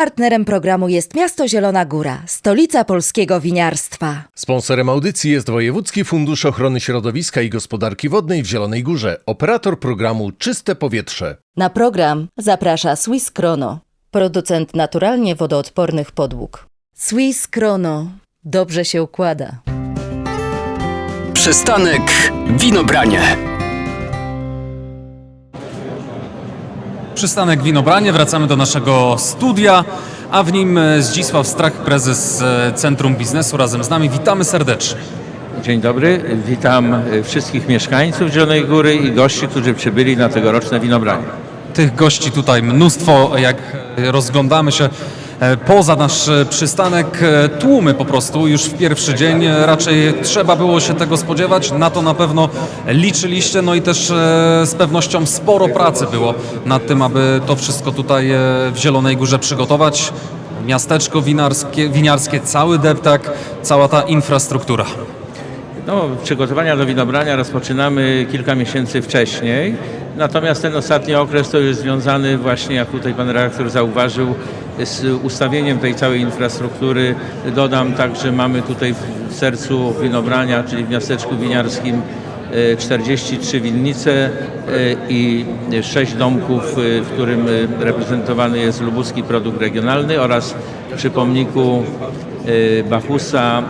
Partnerem programu jest Miasto Zielona Góra, stolica polskiego winiarstwa. Sponsorem audycji jest Wojewódzki Fundusz Ochrony Środowiska i Gospodarki Wodnej w Zielonej Górze, operator programu Czyste Powietrze. Na program zaprasza Swiss Krono, producent naturalnie wodoodpornych podłóg. Swiss Krono dobrze się układa. Przystanek Winobranie. Przystanek Winobranie, wracamy do naszego studia, a w nim e, Zdzisław Strach, prezes e, Centrum Biznesu razem z nami. Witamy serdecznie. Dzień dobry, witam y, wszystkich mieszkańców Zielonej Góry i gości, którzy przybyli na tegoroczne winobranie. Tych gości tutaj mnóstwo, jak e, rozglądamy się e, poza nasz e, przystanek, e, tłumy po prostu już w pierwszy dzień. E, Raczej trzeba było się tego spodziewać, na to na pewno liczyliście, no i też e, z pewnością sporo pracy było nad tym, aby to wszystko tutaj e, w Zielonej Górze przygotować. Miasteczko winarskie, winiarskie, cały deptak, cała ta infrastruktura. No, przygotowania do winobrania rozpoczynamy kilka miesięcy wcześniej, natomiast ten ostatni okres to jest związany właśnie, jak tutaj pan redaktor zauważył, z ustawieniem tej całej infrastruktury. Dodam także mamy tutaj w sercu winobrania, czyli w miasteczku winiarskim e, 43 winnice e, i 6 domków, e, w którym e, reprezentowany jest lubuski produkt regionalny oraz przy pomniku e, Bachusa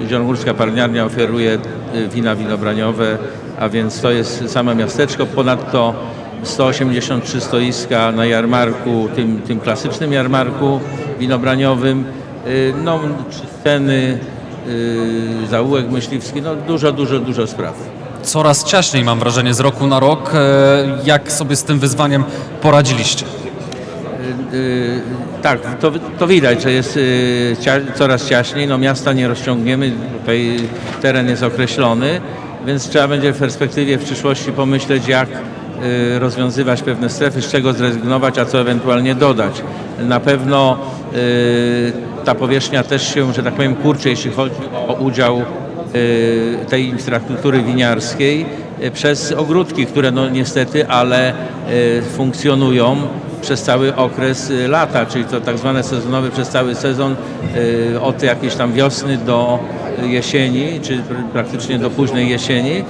e, Zielonogórska Parniarnia oferuje e, wina winobraniowe, a więc to jest same miasteczko. Ponadto 183 stoiska na jarmarku, tym, tym klasycznym jarmarku winobraniowym. E, No, sceny, e, zaułek myśliwski, no dużo, dużo, dużo spraw. Coraz ciaśniej mam wrażenie z roku na rok. E, Jak sobie z tym wyzwaniem poradziliście? Y, Tak, to, to widać, że jest y, coraz ciaśniej. No, miasta nie rozciągniemy, tutaj teren jest określony, więc trzeba będzie w perspektywie w przyszłości pomyśleć, jak y, rozwiązywać pewne strefy, z czego zrezygnować, a co ewentualnie dodać. Na pewno y, ta powierzchnia też się, że tak powiem, kurczy, jeśli chodzi o udział y, tej infrastruktury winiarskiej y, przez ogródki, które no niestety, ale y, funkcjonują przez cały okres y, lata, czyli to tak zwane sezonowe przez cały sezon y, od jakiejś tam wiosny do jesieni, czy pr- praktycznie do późnej jesieni.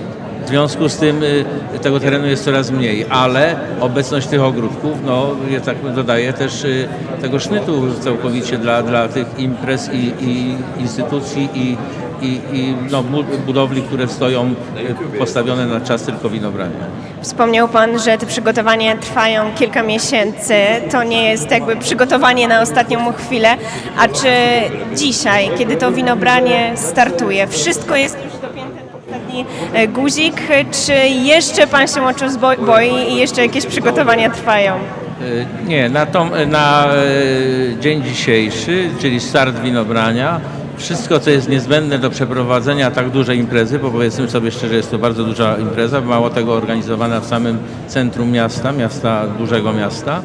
W związku z tym y, tego terenu jest coraz mniej, ale obecność tych ogródków no, tak dodaje też y, tego sznytu całkowicie dla, dla tych imprez i, i instytucji i, i, i no, bu- budowli, które stoją y, postawione na czas tylko winobrania. Wspomniał Pan, że te przygotowania trwają kilka miesięcy. To nie jest jakby przygotowanie na ostatnią chwilę. A czy dzisiaj, kiedy to winobranie startuje, wszystko jest już na e, guzik, czy jeszcze Pan się o czymś boi i jeszcze jakieś przygotowania trwają? Y, Nie, na, tą, na y, dzień dzisiejszy, czyli start winobrania, wszystko co jest niezbędne do przeprowadzenia tak dużej imprezy, bo powiedzmy sobie szczerze, jest to bardzo duża impreza, mało tego organizowana w samym centrum miasta, miasta, dużego miasta.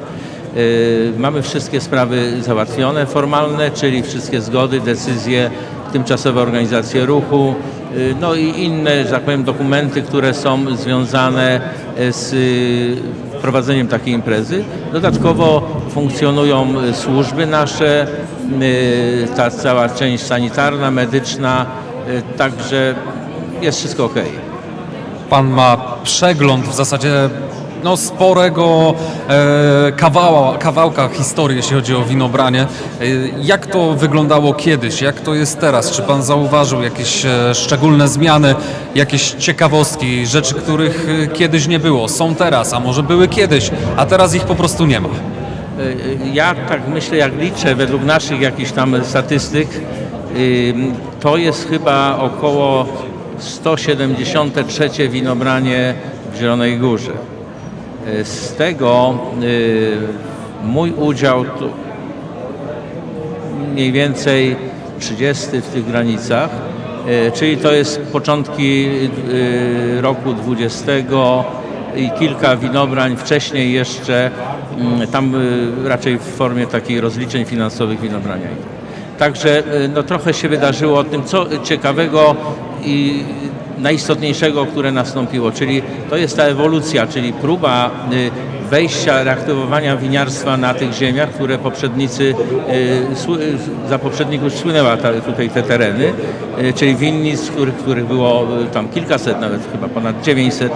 Mamy wszystkie sprawy załatwione, formalne, czyli wszystkie zgody, decyzje, tymczasowe organizacje ruchu, no i inne, że tak powiem, dokumenty, które są związane y, z y, prowadzeniem takiej imprezy. Dodatkowo funkcjonują y, służby nasze, y, ta cała część sanitarna, medyczna, y, także jest wszystko ok. Pan ma przegląd w zasadzie no, sporego e, kawała, kawałka historii, jeśli chodzi o winobranie. E, jak to wyglądało kiedyś? Jak to jest teraz? Czy pan zauważył jakieś e, szczególne zmiany, jakieś ciekawostki, rzeczy, których e, kiedyś nie było? Są teraz, a może były kiedyś, a teraz ich po prostu nie ma. Y, Ja tak myślę, jak liczę według naszych jakichś tam statystyk, to jest chyba około 173 winobranie w Zielonej Górze. Y, Z tego y, mój udział to mniej więcej 30 w tych granicach, y, czyli to jest początki roku 20 i kilka winobrań wcześniej jeszcze, mm, tam raczej w formie takich rozliczeń finansowych winobrania. Także no, trochę się wydarzyło o tym, co ciekawego i najistotniejszego, które nastąpiło, czyli to jest ta ewolucja, czyli próba y, wejścia, reaktywowania winiarstwa na tych ziemiach, które poprzednicy, y, za poprzedników słynęła ta, tutaj te tereny, y, czyli winnic, których, których było tam kilkaset, nawet chyba ponad 900,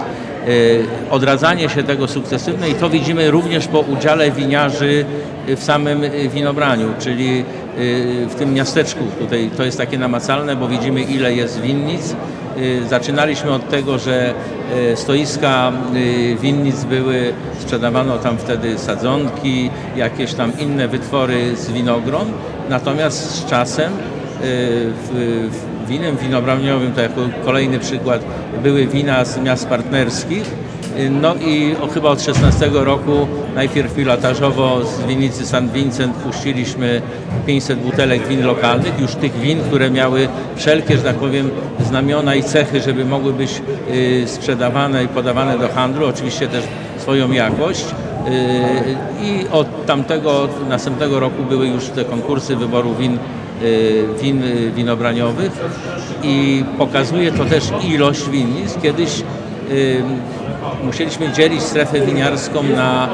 y, odradzanie się tego sukcesywne i to widzimy również po udziale winiarzy w samym winobraniu, czyli w tym miasteczku. Tutaj to jest takie namacalne, bo widzimy ile jest winnic. Y, Zaczynaliśmy od tego, że y, stoiska y, winnic były, sprzedawano tam wtedy sadzonki, jakieś tam inne wytwory z winogron, natomiast z czasem w, winem winobraniowym, to jako kolejny przykład, były wina z miast partnerskich. No i chyba od 16 roku najpierw pilotażowo z winnicy St. Vincent puściliśmy 500 butelek win lokalnych, już tych win, które miały wszelkie, że tak powiem, znamiona i cechy, żeby mogły być y, sprzedawane i podawane do handlu, oczywiście też swoją jakość. Y, I od tamtego, następnego roku były już te konkursy wyboru win y, win winobraniowych i pokazuje to też ilość winnic. Kiedyś musieliśmy dzielić strefę winiarską na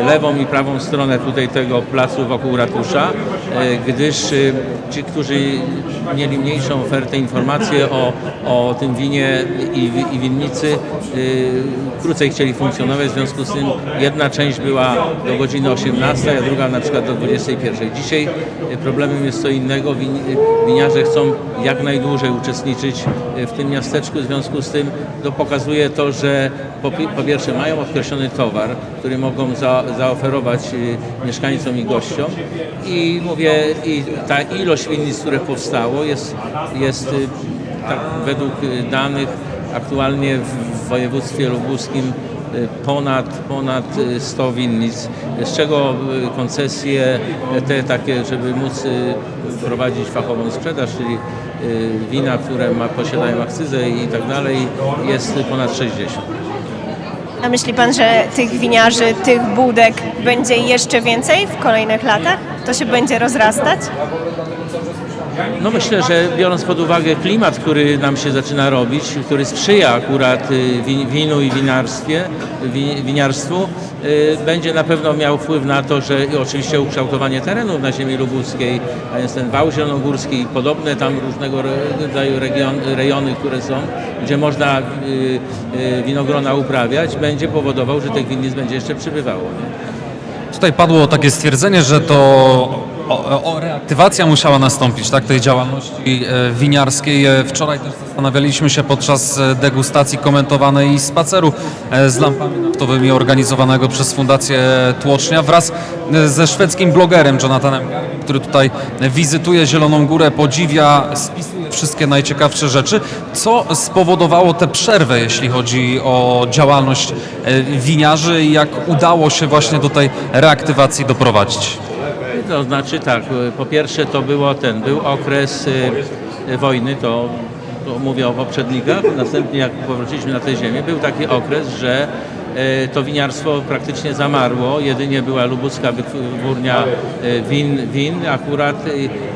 e, lewą i prawą stronę tutaj tego placu wokół ratusza, e, gdyż y, ci, którzy mieli mniejszą ofertę, informacje o, o tym winie i, i winnicy krócej chcieli funkcjonować, w związku z tym jedna część była do godziny 18, a druga na przykład do 21. Dzisiaj problemem jest co innego. Win, winiarze chcą jak najdłużej uczestniczyć w tym miasteczku, w związku z tym to pokazuje to, że po, po pierwsze mają określony towar, który mogą za, zaoferować y, mieszkańcom i gościom i mówię, i ta ilość winnic, które powstało jest, jest y, tak według y, danych aktualnie w województwie lubuskim ponad, ponad y, 100 winnic, z czego koncesje te takie, żeby móc prowadzić fachową sprzedaż, czyli wina, które ma, posiadają akcyzę i tak dalej, jest ponad 60. A myśli pan, że tych winiarzy, tych budek będzie jeszcze więcej w kolejnych latach? To się będzie rozrastać? No myślę, że biorąc pod uwagę klimat, który nam się zaczyna robić, który sprzyja akurat y, wi- winu i winarstwie, wi- winiarstwu, będzie na pewno miał wpływ na to, że oczywiście ukształtowanie terenów na ziemi lubuskiej, a jest ten wał zielonogórski i podobne tam różnego ro- rodzaju region, rejony, które są, gdzie można y, y, winogrona uprawiać, będzie powodował, że tych winnic będzie jeszcze przybywało. Nie? Tutaj padło takie stwierdzenie, że to o, o, reaktywacja musiała nastąpić, tak, tej działalności e, winiarskiej. E, Wczoraj też zastanawialiśmy się podczas e, degustacji komentowanej i spaceru z lampami naftowymi organizowanego przez Fundację Tłocznia wraz ze szwedzkim blogerem Jonathanem, który tutaj wizytuje Zieloną Górę, podziwia, spisuje wszystkie najciekawsze rzeczy. Co spowodowało tę przerwę, jeśli chodzi o działalność winiarzy i jak udało się właśnie do tej reaktywacji doprowadzić? To znaczy tak, y, po pierwsze to było ten, był okres y, y, wojny, to, to mówię o poprzednikach, następnie jak powróciliśmy na tę ziemię, był taki okres, że to winiarstwo praktycznie zamarło, jedynie była lubuska wytwórnia win, win akurat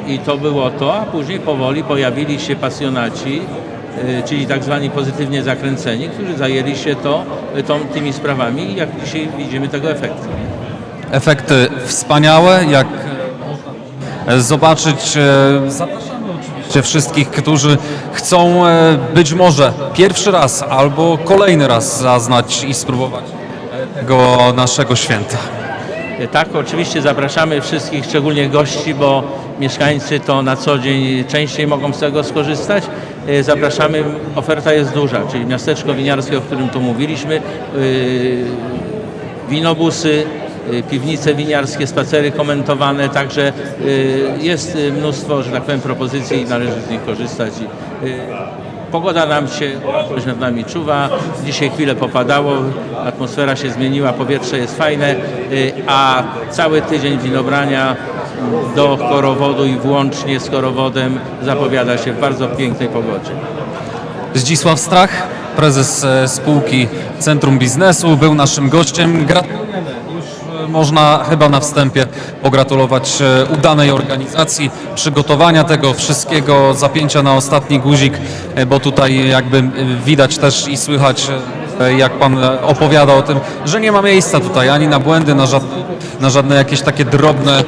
i to było to, a później powoli pojawili się pasjonaci, czyli tak zwani pozytywnie zakręceni, którzy zajęli się to, tą, tymi sprawami i jak dzisiaj widzimy tego efekty. Efekty wspaniałe, jak e, zobaczyć. e, Zapraszamy wszystkich, którzy chcą e, być może pierwszy raz albo kolejny raz zaznać i spróbować tego naszego święta. Tak, oczywiście zapraszamy wszystkich, szczególnie gości, bo mieszkańcy to na co dzień częściej mogą z tego skorzystać. Zapraszamy, oferta jest duża, czyli miasteczko winiarskie, o którym tu mówiliśmy, winobusy, piwnice winiarskie, spacery komentowane, także yy, jest yy, mnóstwo, że tak powiem, propozycji i należy z nich korzystać. Pogoda nam się, coś nad nami czuwa. Dzisiaj chwilę popadało, atmosfera się zmieniła, powietrze jest fajne, y, a cały tydzień winobrania do korowodu i włącznie z korowodem zapowiada się w bardzo pięknej pogodzie. Zdzisław Strach, prezes spółki Centrum Biznesu, był naszym gościem. Można chyba na wstępie pogratulować e, udanej organizacji, przygotowania tego wszystkiego, zapięcia na ostatni guzik, e, bo tutaj jakby e, widać też i słychać, jak pan opowiada o tym, że nie ma miejsca tutaj ani na błędy, na żadne, na żadne jakieś takie drobne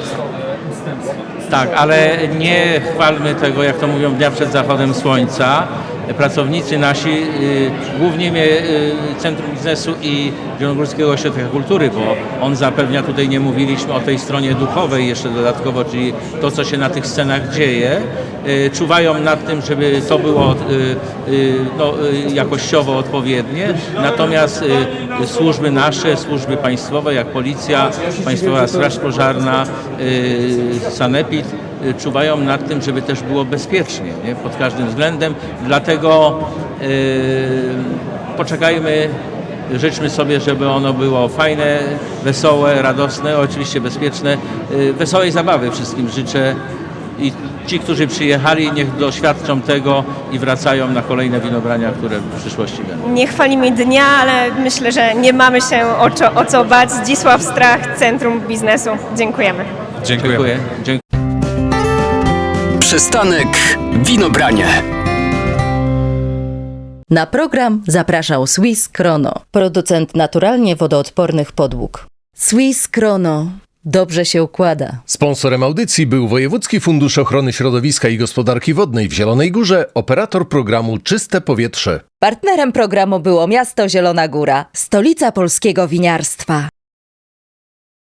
Tak, ale nie chwalmy tego, jak to mówią, dnia przed zachodem słońca. Pracownicy nasi, y, głównie y, Centrum Biznesu i Zielonogórskiego Ośrodka Kultury, bo on zapewnia, tutaj nie mówiliśmy o tej stronie duchowej jeszcze dodatkowo, czyli to, co się na tych scenach dzieje, y, czuwają nad tym, żeby to było no, jakościowo odpowiednie. Natomiast służby nasze, służby państwowe, jak Policja, Państwowa Straż Pożarna, Sanepid, czuwają nad tym, żeby też było bezpiecznie nie? pod każdym względem. Dlatego y, poczekajmy, życzmy sobie, żeby ono było fajne, wesołe, radosne, oczywiście bezpieczne. Y, wesołej zabawy wszystkim życzę i ci, którzy przyjechali, niech doświadczą tego i wracają na kolejne winobrania, które w przyszłości będą. Nie chwalimy dnia, ale myślę, że nie mamy się o co, o co bać. Zdzisław Strach, Centrum Biznesu. Dziękujemy. Dziękuję. Dziękuję. Dziękuję. Przystanek Winobranie. Na program zapraszał Swiss Krono, producent naturalnie wodoodpornych podłóg. Swiss Krono. Dobrze się układa. Sponsorem audycji był Wojewódzki Fundusz Ochrony Środowiska i Gospodarki Wodnej w Zielonej Górze, operator programu Czyste Powietrze. Partnerem programu było miasto Zielona Góra, stolica polskiego winiarstwa.